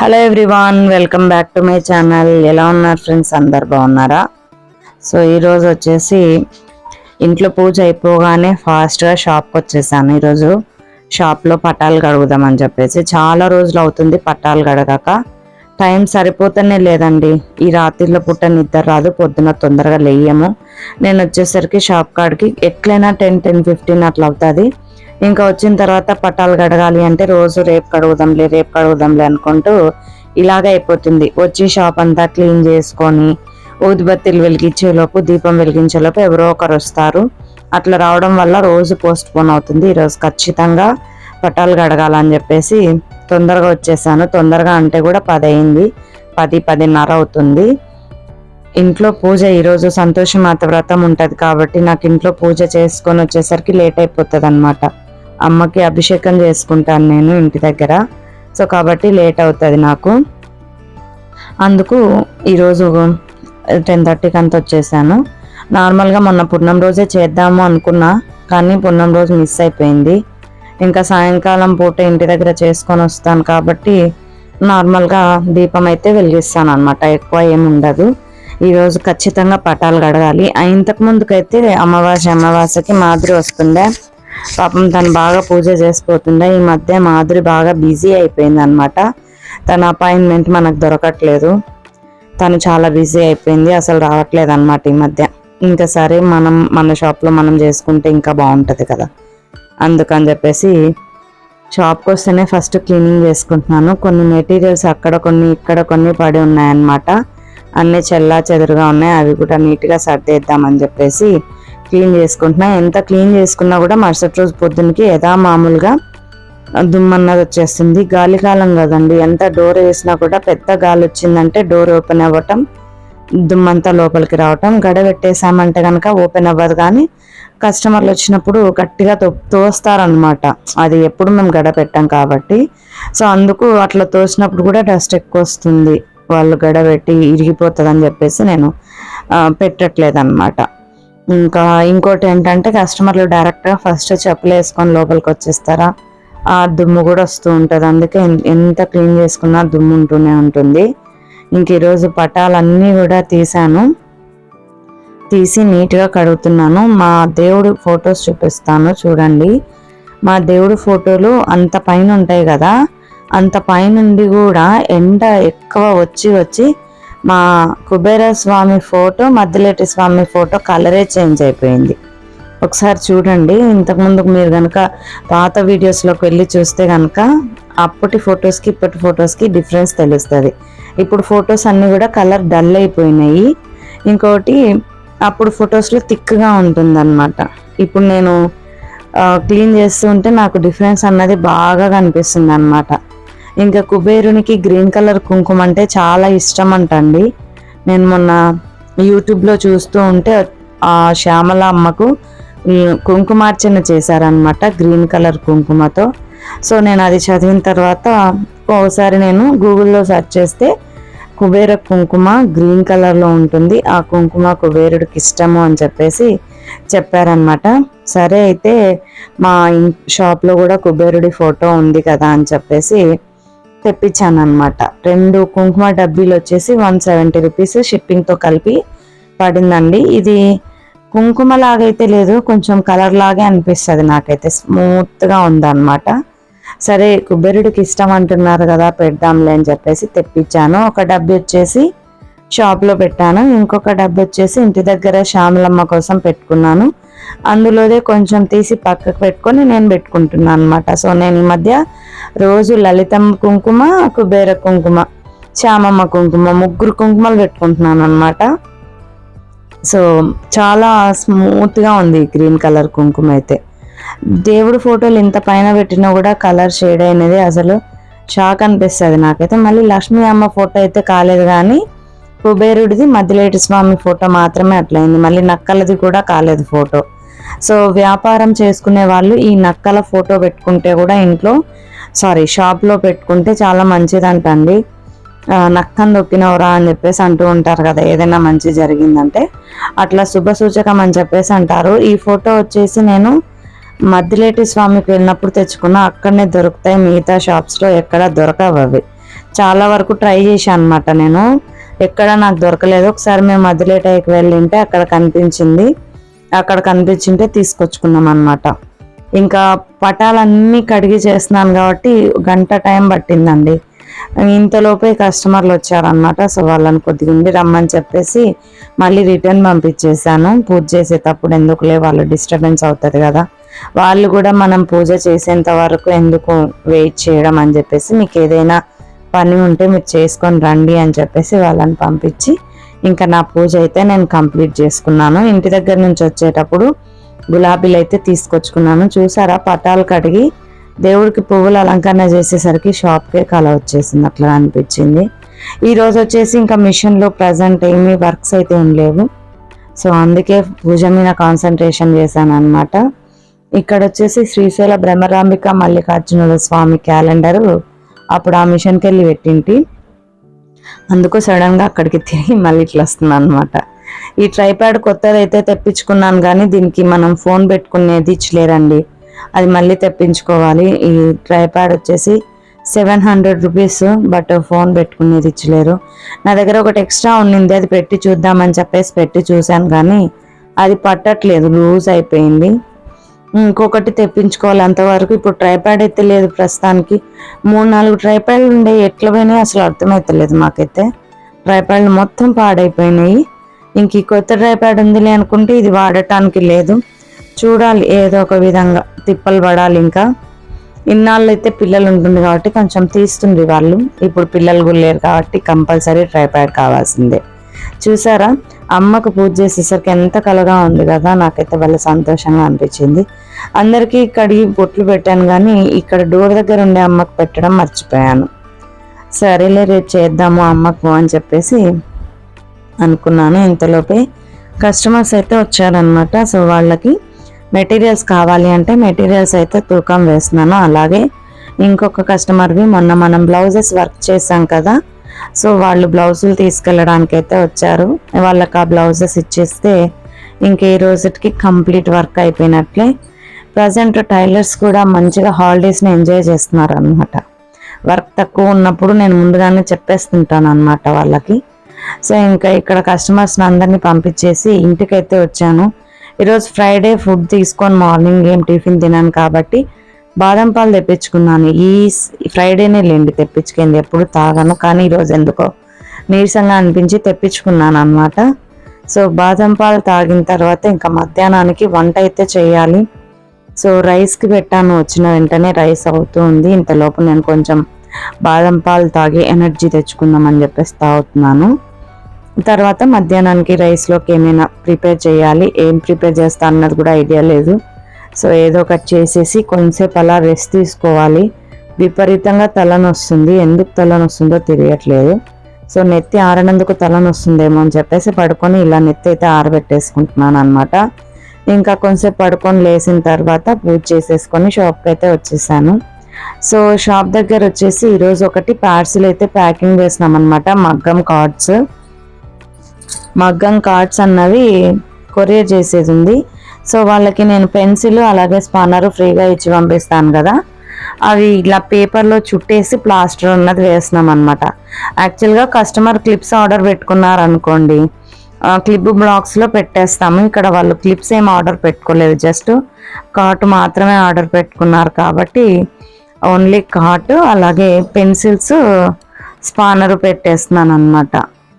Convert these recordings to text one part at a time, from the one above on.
Hello everyone welcome back to my channel. ఎలా ఉన్నారు friends? అందరు బాగున్నారా? సో ఈరోజు వచ్చేసి ఇంట్లో పూజ అయిపోగానే ఫాస్ట్గా షాప్కి వచ్చేసాను. ఈరోజు షాప్లో పట్టాలు కడుగుదామని చెప్పేసి. చాలా రోజులు అవుతుంది పట్టాలు కడగాక. టైం సరిపోతూనే లేదండి. ఈ రాత్రిలో పుట్ట నిద్ర రాదు పొద్దున తొందరగా లేయము. నేను వచ్చేసరికి షాప్ కాడికి ఎట్లయినా టెన్ టెన్ ఫిఫ్టీన్ అట్లా అవుతుంది. ఇంకా వచ్చిన తర్వాత పట్టాలు కడగాలి అంటే రోజు రేపు కడుగుదాంలే రేపు కడుగుదాంలే అనుకుంటూ ఇలాగ అయిపోతుంది. వచ్చి షాప్ అంతా క్లీన్ చేసుకొని ఊదిబత్తీలు వెలిగించేలోపు దీపం వెలిగించేలోపు ఎవరో ఒకరు వస్తారు. అట్లా రావడం వల్ల రోజు పోస్ట్ పోన్ అవుతుంది. ఈరోజు ఖచ్చితంగా పట్టాలు కడగాలని చెప్పేసి తొందరగా వచ్చేసాను. తొందరగా అంటే కూడా పది అయింది. పది పదిన్నర అవుతుంది. ఇంట్లో పూజ ఈరోజు సంతోషం మాత వ్రతం ఉంటుంది కాబట్టి నాకు ఇంట్లో పూజ చేసుకొని వచ్చేసరికి లేట్ అయిపోతుంది అనమాట అమ్మకి అభిషేకం చేసుకుంటాను నేను ఇంటి దగ్గర. సో కాబట్టి లేట్ అవుతుంది నాకు. అందుకు ఈరోజు టెన్ థర్టీకి అంత వచ్చేసాను. నార్మల్గా మొన్న పున్నం రోజే చేద్దాము అనుకున్నా కానీ పున్నం రోజు మిస్ అయిపోయింది. ఇంకా సాయంకాలం పూట ఇంటి దగ్గర చేసుకొని వస్తాను కాబట్టి నార్మల్గా దీపం అయితే వెలిగిస్తాను అనమాట ఎక్కువ ఏమి ఉండదు. ఈరోజు ఖచ్చితంగా పటాలు కడగాలి. ఇంతకు ముందుకైతే అమావాస్య అమావాస్యకి మాదిరి వస్తుండే. పాపం తను బాగా పూజ చేసిపోతుండే ఈ మధ్య మాధురి బాగా బిజీ అయిపోయింది అనమాట తన అపాయింట్మెంట్ మనకు దొరకట్లేదు. తను చాలా బిజీ అయిపోయింది అసలు రావట్లేదు అనమాట ఈ మధ్య. ఇంకా సరే మనం మన షాప్లో మనం చేసుకుంటే ఇంకా బాగుంటుంది కదా. అందుకని చెప్పేసి షాప్కి వస్తేనే ఫస్ట్ క్లీనింగ్ చేసుకుంటున్నాను. కొన్ని మెటీరియల్స్ అక్కడ కొన్ని ఇక్కడ కొన్ని పడి ఉన్నాయన్నమాట. అన్నీ చెల్లా చెదురుగా ఉన్నాయి అవి కూడా నీట్గా సర్దేద్దామని చెప్పేసి క్లీన్ చేసుకుంటున్నా. ఎంత క్లీన్ చేసుకున్నా కూడా మరుసటి రోజు పొద్దునకి యథామామూలుగా దుమ్మన్నది వచ్చేస్తుంది. గాలి కాలం కదండి. ఎంత డోర్ వేసినా కూడా పెద్ద గాలి వచ్చిందంటే డోర్ ఓపెన్ అవ్వటం దుమ్మంతా లోపలికి రావటం గడబెట్టేసామంటే కనుక ఓపెన్ అవ్వదు. కానీ కస్టమర్లు వచ్చినప్పుడు గట్టిగా తో తోస్తారనమాట అది ఎప్పుడు మేము గడపెట్టాం కాబట్టి. సో అందుకు అట్లా తోసినప్పుడు కూడా డస్ట్ ఎక్కువ వస్తుంది. వాళ్ళు గడబెట్టి ఇరిగిపోతుంది అని చెప్పేసి నేను పెట్టట్లేదు అనమాట ఇంకా ఇంకోటి ఏంటంటే కస్టమర్లు డైరెక్ట్గా ఫస్ట్ చెప్పులు వేసుకొని లోపలికి వచ్చేస్తారా? ఆ దుమ్ము కూడా వస్తూ ఉంటుంది. అందుకే ఎంత క్లీన్ చేసుకున్నా దుమ్ము ఉంటూనే ఉంటుంది. ఇంక ఈరోజు పటాలన్నీ కూడా తీసాను తీసి నీట్గా కడుగుతున్నాను. మా దేవుడు ఫొటోస్ చూపిస్తాను చూడండి. మా దేవుడు ఫోటోలు అంత పైన ఉంటాయి కదా? అంత పైనుండి కూడా ఎండ ఎక్కువ వచ్చి వచ్చి మా కుబేర స్వామి ఫోటో మద్దిలేటి స్వామి ఫోటో కలరే చేంజ్ అయిపోయింది. ఒకసారి చూడండి ఇంతకుముందు మీరు కనుక పాత వీడియోస్లోకి వెళ్ళి చూస్తే కనుక అప్పటి ఫొటోస్కి ఇప్పటి ఫొటోస్కి డిఫరెన్స్ తెలుస్తుంది. ఇప్పుడు ఫొటోస్ అన్నీ కూడా కలర్ డల్ అయిపోయినాయి. ఇంకోటి అప్పుడు ఫొటోస్లో థిక్గా ఉంటుందన్నమాట. ఇప్పుడు నేను క్లీన్ చేస్తూ ఉంటే నాకు డిఫరెన్స్ అన్నది బాగా కనిపిస్తుంది అనమాట ఇంకా కుబేరునికి గ్రీన్ కలర్ కుంకుమ అంటే చాలా ఇష్టం అంటండి నేను మొన్న యూట్యూబ్లో చూస్తూ ఉంటే ఆ శ్యామల అమ్మకు కుంకుమార్చన చేశారనమాట గ్రీన్ కలర్ కుంకుమతో. సో నేను అది చదివిన తర్వాత ఒకసారి నేను గూగుల్లో సెర్చ్ చేస్తే కుబేర కుంకుమ గ్రీన్ కలర్లో ఉంటుంది ఆ కుంకుమ కుబేరుడికి ఇష్టము అని చెప్పేసి చెప్పారనమాట సరే అయితే మా షాప్లో కూడా కుబేరుడి ఫోటో ఉంది కదా అని చెప్పేసి తెప్పించాను అనమాట రెండు కుంకుమ డబ్బీలు వచ్చేసి వన్ సెవెంటీ రూపీస్ షిప్పింగ్తో కలిపి పడిందండి. ఇది కుంకుమ లాగైతే లేదు కొంచెం కలర్ లాగే అనిపిస్తుంది నాకైతే. స్మూత్గా ఉందన్నమాట. సరే కుబేరుడికి ఇష్టం అంటున్నారు కదా పెడదాంలే అని చెప్పేసి తెప్పించాను. ఒక డబ్బి వచ్చేసి షాప్లో పెట్టాను. ఇంకొక డబ్బు వచ్చేసి ఇంటి దగ్గర శ్యామలమ్మ కోసం పెట్టుకున్నాను. అందులోదే కొంచెం తీసి పక్కకు పెట్టుకొని నేను పెట్టుకుంటున్నాను అనమాట సో నేను ఈ మధ్య రోజు లలితమ్మ కుంకుమ కుబేర కుంకుమ శ్యామమ్మ కుంకుమ ముగ్గురు కుంకుమలు పెట్టుకుంటున్నాను అనమాట సో చాలా స్మూత్గా ఉంది గ్రీన్ కలర్ కుంకుమ అయితే. దేవుడు ఫోటోలు ఇంత పైన పెట్టినా కూడా కలర్ షేడ్ అయినది అసలు షాక్ అనిపిస్తుంది నాకైతే. మళ్ళీ లక్ష్మీ అమ్మ ఫోటో అయితే కాలేదు కానీ కుబేరుడిది మధ్యలేటి స్వామి ఫోటో మాత్రమే అట్లయింది. మళ్ళీ నక్కలది కూడా కాలేదు ఫోటో. సో వ్యాపారం చేసుకునే వాళ్ళు ఈ నక్కల ఫోటో పెట్టుకుంటే కూడా ఇంట్లో సారీ షాప్లో పెట్టుకుంటే చాలా మంచిదంటండి. నక్కను దొక్కినవరా అని చెప్పేసి అంటూ ఉంటారు కదా ఏదైనా మంచి జరిగిందంటే. అట్లా శుభ సూచకం అని చెప్పేసి అంటారు. ఈ ఫోటో వచ్చేసి నేను మద్దిలేటి స్వామికి వెళ్ళినప్పుడు తెచ్చుకున్నా అక్కడనే దొరుకుతాయి మిగతా షాప్స్లో ఎక్కడ దొరకవు అవి. చాలా వరకు ట్రై చేశాను అనమాట నేను. ఎక్కడ నాకు దొరకలేదు. ఒకసారి మేము మధులేటైకి వెళ్ళింటే అక్కడ కనిపించింది. అక్కడ కనిపించింటే తీసుకొచ్చుకున్నాం అనమాట ఇంకా పటాలన్నీ కడిగి చేస్తున్నాను కాబట్టి గంట టైం పట్టిందండి. ఇంతలోపే కస్టమర్లు వచ్చారనమాట సో వాళ్ళని కొద్దిగా ఉండి రమ్మని చెప్పేసి మళ్ళీ రిటర్న్ పంపించేశాను. పూజ చేసేటప్పుడు ఎందుకులే వాళ్ళు డిస్టర్బెన్స్ అవుతుంది కదా. వాళ్ళు కూడా మనం పూజ చేసేంత వరకు ఎందుకు వెయిట్ చేయడం అని చెప్పేసి మీకు ఏదైనా పని ఉంటే మీరు చేసుకొని రండి అని చెప్పేసి వాళ్ళని పంపించి ఇంకా నా పూజ అయితే నేను కంప్లీట్ చేసుకున్నాను. ఇంటి దగ్గర నుంచి వచ్చేటప్పుడు గులాబీలు అయితే తీసుకొచ్చుకున్నాను. చూసారా? పటాలు కడిగి దేవుడికి పువ్వులు అలంకరణ చేసేసరికి షాప్కే కళ వచ్చేసింది. అట్లా అనిపించింది. ఈరోజు వచ్చేసి ఇంకా మిషన్లో ప్రజెంట్ ఏమీ వర్క్స్ అయితే ఏం లేవు. సో అందుకే పూజ మీద కాన్సన్ట్రేషన్ చేశాను అనమాట ఇక్కడ వచ్చేసి శ్రీశైల బ్రహ్మరాంబిక మల్లికార్జునుల స్వామి క్యాలెండరు అప్పుడు ఆ మిషన్కి వెళ్ళి పెట్టింటి. అందుకు సడన్గా అక్కడికి తిరిగి మళ్ళీ ఇట్లా వస్తుంది అనమాట ఈ ట్రైప్యాడ్ కొత్తది అయితే తెప్పించుకున్నాను కానీ దీనికి మనం ఫోన్ పెట్టుకునేది ఇచ్చలేరండి. అది మళ్ళీ తెప్పించుకోవాలి. ఈ ట్రైప్యాడ్ వచ్చేసి seven hundred rupees but phone పెట్టుకునేది ఇచ్చలేరు. నా దగ్గర ఒకటి ఎక్స్ట్రా ఉన్నింది అది పెట్టి చూద్దామని చెప్పేసి పెట్టి చూశాను కానీ అది పట్టట్లేదు లూజ్ అయిపోయింది. ఇంకొకటి తెప్పించుకోవాలి. అంతవరకు ఇప్పుడు ట్రైప్యాడ్ అయితే లేదు ప్రస్తుతానికి. మూడు నాలుగు ట్రైప్యాడ్లు ఉండే ఎట్లా పోయినాయి అసలు అర్థమవుతలేదు మాకైతే. ట్రైప్యాడ్లు మొత్తం పాడైపోయినాయి. ఇంక ఈ కొత్త ట్రైప్యాడ్ ఉందిలే అనుకుంటే ఇది వాడటానికి లేదు. చూడాలి ఏదో ఒక విధంగా తిప్పలు పడాలి ఇంకా. ఇన్నాళ్ళు అయితే పిల్లలు ఉంటుంది కాబట్టి కొంచెం తీస్తుంది వాళ్ళు. ఇప్పుడు పిల్లలు కూడా లేరు కాబట్టి కంపల్సరీ ట్రైప్యాడ్ కావాల్సిందే. చూసారా? అమ్మకు పూజ చేసేసరికి ఎంత కలగా ఉంది కదా నాకైతే వాళ్ళ సంతోషంగా అనిపించింది. అందరికీ కడిగి బొట్లు పెట్టాను కానీ ఇక్కడ డోర్ దగ్గర ఉండే అమ్మకు పెట్టడం మర్చిపోయాను. సరేలే రేపు చేద్దాము అమ్మకు అని చెప్పేసి అనుకున్నాను. ఇంతలోపే కస్టమర్స్ అయితే వచ్చారనమాట సో వాళ్ళకి మెటీరియల్స్ కావాలి అంటే మెటీరియల్స్ అయితే తూకం వేస్తున్నాను. అలాగే ఇంకొక కస్టమర్వి మొన్న మనం బ్లౌజెస్ వర్క్ చేసాం కదా సో వాళ్ళు బ్లౌజులు తీసుకెళ్ళడానికి అయితే వచ్చారు. వాళ్ళకి ఆ బ్లౌజెస్ ఇచ్చేస్తే ఇంక ఈ రోజుకి కంప్లీట్ వర్క్ అయిపోయినట్లే. ప్రజెంట్ టైలర్స్ కూడా మంచిగా హాలిడేస్ని ఎంజాయ్ చేస్తున్నారు అనమాట వర్క్ తక్కువ ఉన్నప్పుడు నేను ముందుగానే చెప్పేస్తుంటాను అనమాట వాళ్ళకి. సో ఇంకా ఇక్కడ కస్టమర్స్ని అందరినీ పంపించేసి ఇంటికైతే వచ్చాను. ఈరోజు ఫ్రైడే ఫుడ్ తీసుకొని మార్నింగ్ ఏం టిఫిన్ తినాను కాబట్టి బాదం పాలు తెప్పించుకున్నాను. ఈ ఫ్రైడేనే లేండి తెప్పించుకుంది. ఎప్పుడు తాగాను కానీ ఈరోజు ఎందుకో నీరసంగా అనిపించి తెప్పించుకున్నాను అనమాట సో బాదం పాలు తాగిన తర్వాత ఇంకా మధ్యాహ్నానికి వంట అయితే చేయాలి. సో రైస్కి పెట్టాను. వచ్చిన వెంటనే రైస్ అవుతూ ఉంది. ఇంతలోపు నేను కొంచెం బాదం పాలు తాగి ఎనర్జీ తెచ్చుకుందామని చెప్పేసి తాగుతున్నాను. తర్వాత మధ్యాహ్నానికి రైస్లోకి ఏమైనా ప్రిపేర్ చేయాలి. ఏం ప్రిపేర్ చేస్తా అన్నది కూడా ఐడియా లేదు. సో ఏదో ఒకటి చేసేసి కొంచెంసేపు అలా రెస్ట్ తీసుకోవాలి. విపరీతంగా తలనొస్తుంది. ఎందుకు తలనొస్తుందో తెలియట్లేదు. సో నెత్తి ఆరినందుకు తలనొస్తుందేమో అని చెప్పేసి పడుకొని ఇలా నెత్తి అయితే ఆరబెట్టేసుకుంటున్నాను అనమాట ఇంకా కొంచెంసేపు పడుకొని లేచిన తర్వాత పూజ చేసేసుకొని షాప్కి అయితే వచ్చేసాను. సో షాప్ దగ్గర వచ్చేసి ఈరోజు ఒకటి పార్సిల్ అయితే ప్యాకింగ్ చేసినాం అనమాట మగ్గం కార్డ్స్ మగ్గం కార్డ్స్ అన్నవి కొరియర్ చేసేది ఉంది. సో వాళ్ళకి నేను పెన్సిల్ అలాగే స్పానర్ ఫ్రీగా ఇచ్చి పంపిస్తాను కదా. అవి ఇలా పేపర్లో చుట్టేసి ప్లాస్టర్ ఉన్నది వేస్తున్నాం అనమాట యాక్చువల్గా కస్టమర్ క్లిప్స్ ఆర్డర్ పెట్టుకున్నారు అనుకోండి క్లిప్ బ్లాక్స్లో పెట్టేస్తాము. ఇక్కడ వాళ్ళు క్లిప్స్ ఏం ఆర్డర్ పెట్టుకోలేదు. జస్ట్ కార్ట్ మాత్రమే ఆర్డర్ పెట్టుకున్నారు కాబట్టి ఓన్లీ కార్ట్ అలాగే పెన్సిల్స్ స్పానర్ పెట్టేస్తున్నాను అనమాట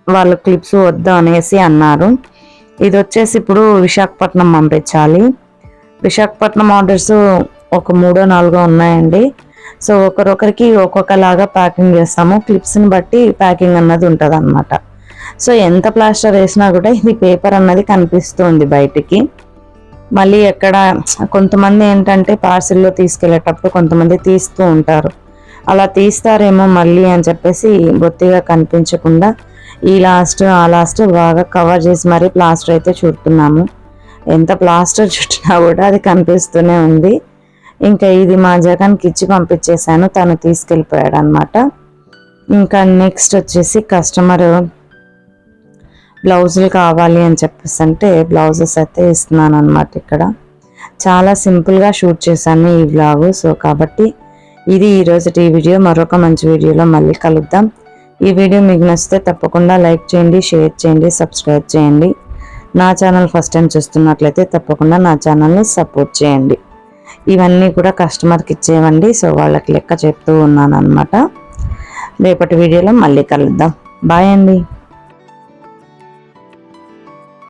వాళ్ళు క్లిప్స్ వద్దు అనేసి అన్నారు. ఇది వచ్చేసి ఇప్పుడు విశాఖపట్నం పంపించాలి. విశాఖపట్నం ఆర్డర్స్ ఒక మూడో నాలుగో ఉన్నాయండి. సో ఒకరొకరికి ఒక్కొక్కలాగా ప్యాకింగ్ చేస్తాము. క్లిప్స్ని బట్టి ప్యాకింగ్ అన్నది ఉంటుంది అనమాట సో ఎంత ప్లాస్టర్ వేసినా కూడా ఇది పేపర్ అన్నది కనిపిస్తుంది బయటికి. మళ్ళీ ఎక్కడ కొంతమంది ఏంటంటే పార్సిల్లో తీసుకెళ్ళేటప్పుడు కొంతమంది తీస్తూ ఉంటారు. అలా తీస్తారేమో మళ్ళీ అని చెప్పేసి బొత్తిగా కనిపించకుండా ఈ లాస్ట్ ఆ లాస్ట్ బాగా కవర్ చేసి మరీ ప్లాస్టర్ అయితే చుడుతున్నాము ఎంత ప్లాస్టర్ చుట్టినా కూడా అది కనిపిస్తూనే ఉంది. ఇంకా ఇది మా జగన్కి ఇచ్చి పంపించేశాను తను తీసుకెళ్ళిపోయాడు అనమాట ఇంకా నెక్స్ట్ వచ్చేసి కస్టమర్ బ్లౌజులు కావాలి అని చెప్పేసి అంటే బ్లౌజెస్ అయితే ఇస్తున్నాను అనమాట ఇక్కడ. చాలా సింపుల్గా షూట్ చేశాను ఈ బ్లాగు సో కాబట్టి ఇది ఈరోజు రోజుటి వీడియో. మరొక మంచి వీడియోలో మళ్ళీ కలుద్దాం. ఈ వీడియో మీకు నచ్చితే తప్పకుండా లైక్ చేయండి షేర్ చేయండి సబ్స్క్రైబ్ చేయండి. నా ఛానల్ ఫస్ట్ టైం చూస్తున్నట్లయితే తప్పకుండా నా ఛానల్ని సపోర్ట్ చేయండి. ఇవన్నీ కూడా కస్టమర్కి ఇచ్చేవండి. సో వాళ్ళకి లెక్క చెప్తూ ఉన్నాను అనమాట రేపటి వీడియోలో మళ్ళీ కలుద్దాం. బాయ్ అండి.